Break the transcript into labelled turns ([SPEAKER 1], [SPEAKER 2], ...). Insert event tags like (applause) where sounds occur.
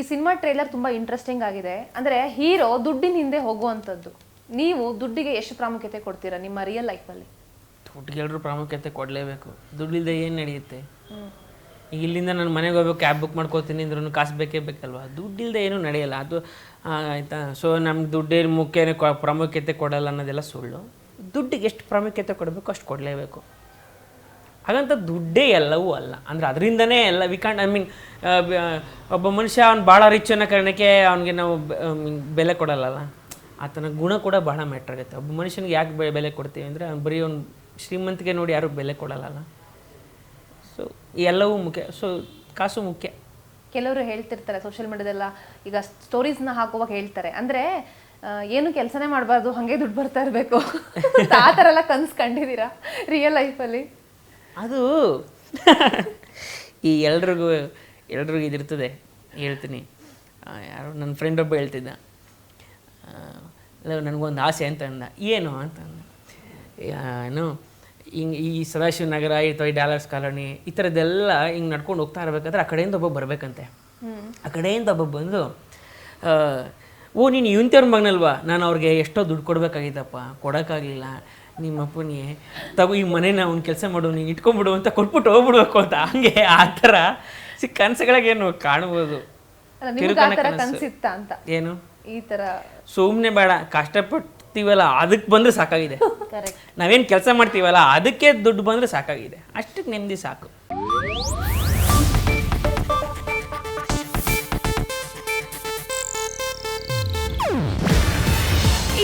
[SPEAKER 1] ಈ cinema trailer ತುಂಬಾ interesting ಆಗಿದೆ. ಅಂದ್ರೆ ಹೀರೋ ದುಡ್ಡಿನ ಹಿಂದೆ ಹೋಗುವಂಥದ್ದು. ನೀವು ದುಡ್ಡಿಗೆ ಎಷ್ಟು ಪ್ರಾಮುಖ್ಯತೆ ಕೊಡ್ತೀರಾ ನಿಮ್ಮ ರಿಯಲ್ ಲೈಫಲ್ಲಿ
[SPEAKER 2] ದುಡ್ಡಿಗೆ ಎಲ್ಲರೂ ಪ್ರಾಮುಖ್ಯತೆ ಕೊಡಲೇಬೇಕು. ದುಡ್ಡಿಲ್ಲದೆ ಏನು ನಡೆಯುತ್ತೆ? ಈಗ ಇಲ್ಲಿಂದ ನಾನು ಮನೆಗೆ ಹೋಗ್ಬೇಕು ಕ್ಯಾಬ್ ಬುಕ್ ಮಾಡ್ಕೋತೀನಿ ಅಂದ್ರೂ ಕಾಸು ಬೇಕೇ ಬೇಕಲ್ವಾ? ದುಡ್ಡಿಲ್ಲದೆ ಏನೂ ನಡೆಯಲ್ಲ. ಅದು ಆಯಿತಾ? ಸೊ ನಮ್ಗೆ ದುಡ್ಡೇನು ಮುಖ್ಯನೇ ಪ್ರಾಮುಖ್ಯತೆ ಕೊಡಲ್ಲ ಅನ್ನೋದೆಲ್ಲ ಸುಳ್ಳು. ದುಡ್ಡಿಗೆ ಎಷ್ಟು ಪ್ರಾಮುಖ್ಯತೆ ಕೊಡಬೇಕು ಅಷ್ಟು ಕೊಡಲೇಬೇಕು. ಹಾಗಂತ ದುಡ್ಡೇ ಎಲ್ಲವೂ ಅಲ್ಲ. ಅಂದರೆ ಅದರಿಂದನೇ ಎಲ್ಲ ವಿ ಕಾಂಡ್ ಐ ಮೀನ್ ಒಬ್ಬ ಮನುಷ್ಯ ಅವ್ನು ಭಾಳ ರಿಚ್ ಅನ್ನೋ ಕಾರಣಕ್ಕೆ ಅವನಿಗೆ ನಾವು ಬೆಲೆ ಕೊಡಲ್ಲಲ್ಲ. ಆತನ ಗುಣ ಕೂಡ ಭಾಳ ಮ್ಯಾಟ್ರ್ ಆಗುತ್ತೆ. ಒಬ್ಬ ಮನುಷ್ಯನಿಗೆ ಯಾಕೆ ಬೆಲೆ ಕೊಡ್ತೀವಿ ಅಂದರೆ ಅವ್ನು ಬರೀ ಅವ್ನು ಶ್ರೀಮಂತಿಗೆ ನೋಡಿ ಯಾರು ಬೆಲೆ ಕೊಡಲ್ಲಲ್ಲ. ಸೊ ಎಲ್ಲವೂ ಮುಖ್ಯ ಸೊ ಕಾಸು ಮುಖ್ಯ.
[SPEAKER 1] ಕೆಲವರು ಹೇಳ್ತಿರ್ತಾರೆ ಸೋಷಿಯಲ್ ಮೀಡಿಯಾದೆಲ್ಲ ಈಗ ಸ್ಟೋರೀಸ್ನ ಹಾಕುವಾಗ ಹೇಳ್ತಾರೆ. ಅಂದರೆ ಏನು ಕೆಲಸನೇ ಮಾಡಬಾರ್ದು, ಹಾಗೆ ದುಡ್ಡು ಬರ್ತಾ ಇರಬೇಕು. (laughs) ಆ ಥರ ಎಲ್ಲ ಕನ್ಸು ಕಂಡಿದ್ದೀರಾ? ರಿಯಲ್ ಲೈಫಲ್ಲಿ
[SPEAKER 2] ಅದು (laughs) ಈ ಎಲ್ರಿಗೂ ಎಲ್ರಿಗೂ ಇದಿರ್ತದೆ. ಹೇಳ್ತೀನಿ. ಯಾರೋ ನನ್ನ ಫ್ರೆಂಡ್ ಒಬ್ಬ ಹೇಳ್ತಿದ್ದ. ಅಲ್ಲ ನನಗೊಂದು ಆಸೆ ಅಂತ ಅಂದ. ಏನು? ಅಂತ ಅಂದ. ಏನು? ಹಿಂಗೆ ಈ ಸದಾಶಿವ ನಗರ ಅಥವಾ ಈ ಡಾಲರ್ಸ್ ಕಾಲೋನಿ ಈ ಥರದ್ದೆಲ್ಲ ಹಿಂಗೆ ನಡ್ಕೊಂಡು ಹೋಗ್ತಾ ಇರ್ಬೇಕಾದ್ರೆ ಆ ಕಡೆಯಿಂದ ಒಬ್ಬ ಬರಬೇಕಂತೆ. ಆ ಕಡೆಯಿಂದ ಒಬ್ಬ ಬಂದು ಓ ನೀನು ಇವಂತವ್ರ ಮಗನಲ್ವಾ? ನಾನು ಅವ್ರಿಗೆ ಎಷ್ಟೋ ದುಡ್ಡು ಕೊಡಬೇಕಾಗಿತ್ತಪ್ಪ. ಕೊಡೋಕ್ಕಾಗಲಿಲ್ಲ. ನಿಮ್ಮ ಅಪ್ಪನಿಗೆ ತಗೋ ಈ ಮನೇನ ಅವ್ನು ಕೆಲಸ ಮಾಡು ನೀನು ಇಟ್ಕೊಂಡ್ಬಿಡು ಅಂತ ಕೊಟ್ಬಿಟ್ಟು ಹೋಗ್ಬಿಡ್ಬೇಕು ಅಂತ. ಹಂಗೆ ಆ ಥರ ಸಿಕ್ಕ ಕನಸುಗಳಿಗೇನು ಕಾಣ್ಬೋದು. ಕಿರುಕನ ಕನಸು.
[SPEAKER 1] ಕನ್ಸಿತ್ತ ಅಂತ.
[SPEAKER 2] ಏನು?
[SPEAKER 1] ಈ ಥರ.
[SPEAKER 2] ಸುಮ್ಮನೆ ಬೇಡ ಕಷ್ಟಪಡ್ತೀವಲ್ಲ ಅದಕ್ಕೆ ಬಂದರೆ ಸಾಕಾಗಿದೆ.
[SPEAKER 1] ಕರೆಕ್ಟ್
[SPEAKER 2] ನಾವೇನು ಕೆಲಸ ಮಾಡ್ತೀವಲ್ಲ ಅದಕ್ಕೆ ದುಡ್ಡು ಬಂದರೆ ಸಾಕಾಗಿದೆ. ಅಷ್ಟಕ್ಕೆ ನೆಮ್ಮದಿ ಸಾಕು.